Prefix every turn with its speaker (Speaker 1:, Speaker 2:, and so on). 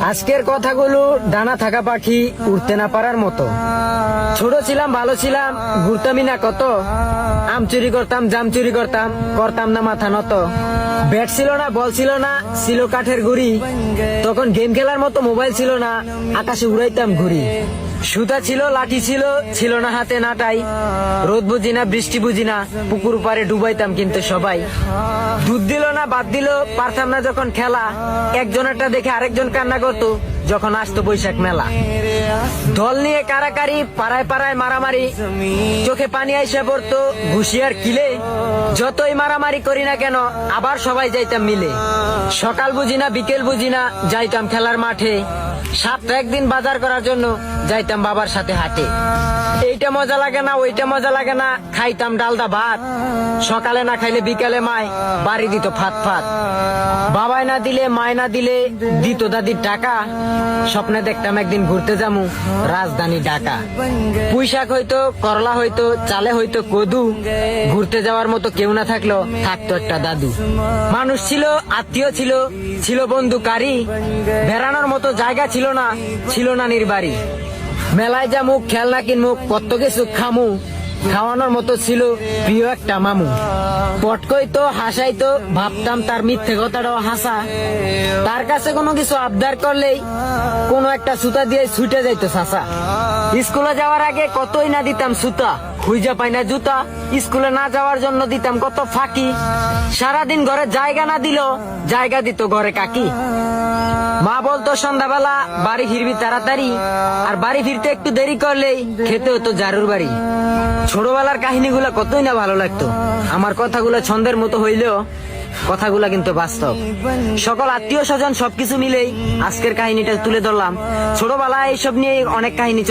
Speaker 1: আজকের কথাগুলো ডানা থাকা পাখি উঠতে না পারার মতো। ছোট ছিলাম, ভালো ছিলাম, ঘুরতামই না কত। আম চুরি করতাম, জাম চুরি করতাম করতাম না মাথা নত। ব্যাট ছিল না, বল ছিল না, ছিল কাঠের গুড়ি। তখন গেম খেলার মতো মোবাইল ছিল না, আকাশে উড়াইতাম ঘুরি সুতা ছিল, লাঠি ছিল ছিল না হাতে নাটাই রোদ বুঝি না, বৃষ্টি বুঝি না, পুকুর পারে ডুবাইতাম কিন্তু সবাই। দুধ দিল না, বাদ দিল, পারতাম না যখন খেলা। একজনেরটা দেখে আরেকজন কান্না করতো। যখন আসতো বৈশাখ মেলা। দল নিয়ে কারাকারি, পাড়ায় পাড়ায় মারামারি, চোখে পানি আইসা পড়তো ঘুষিয়ার কিলে। যতই মারামারি করি না কেন, আবার সবাই যাইতাম মিলে। সকাল বুঝি না, বিকেল বুঝি না, যাইতাম খেলার মাঠে। সাতটা একদিন বাজার করার জন্য যাইতাম বাবার সাথে হাটে। এইটা মজা লাগে না, ওইটা মজা লাগে না, খাইতাম ডালদা ভাত। সকালে না খাইলে বিকালে মায় বাড়ি দিত ফাত ফাত বাবাই না দিলে মায় না দিলে দিত দাদির টাকা। স্বপ্নে দেখতাম একদিন ঘুরতে যামু রাজধানী ঢাকা। পুঁইশাক হইতো, করলা হইতো, চালে হইতো কদু। ঘুরতে যাওয়ার মতো কেউ না থাকল থাকতো একটা দাদু। মানুষ ছিল, আত্মীয় ছিল ছিল বন্ধু কারি। বেড়ানোর মতো জায়গা ছিল না, ছিল না নির্বাড়ি। মেলায় যামু খেলনা কিনমু কত কিছু খামু। খাওয়ানোর মতো ছিল প্রিয় একটা মামু। পটকই তো, হাসাই তো, ভাবতাম তার মিথ্যে কথাটাও হাসা। তার কাছে কোনো কিছু আবদার করলেই কোনো একটা সুতা দিয়ে ছুটে যাইত সাসা। স্কুলে যাওয়ার আগে কতই না দিতাম সুতা, খুঁজে পাই না জুতা। স্কুলে না যাওয়ার জন্য দিতাম কত ফাঁকি। সারাদিন ঘরে জায়গা না দিল জায়গা দিত ঘরে কাকি। মা বলতো, সন্ধ্যাবেলা বাড়ি ফিরবি তাড়াতাড়ি, আর বাড়ি ফিরতে একটু দেরি করলেই খেতে হতো জারুর বাড়ি। ছোটবেলার কাহিনীগুলো কতই না ভালো লাগতো। আমার কথাগুলো ছন্দের মতো হইলেও কথাগুলা কিন্তু বাস্তব। সকল আত্মীয় স্বজন সবকিছু মিলেই আজকের কাহিনীটা তুলে ধরলাম। ছোটবেলায় এইসব নিয়ে অনেক কাহিনী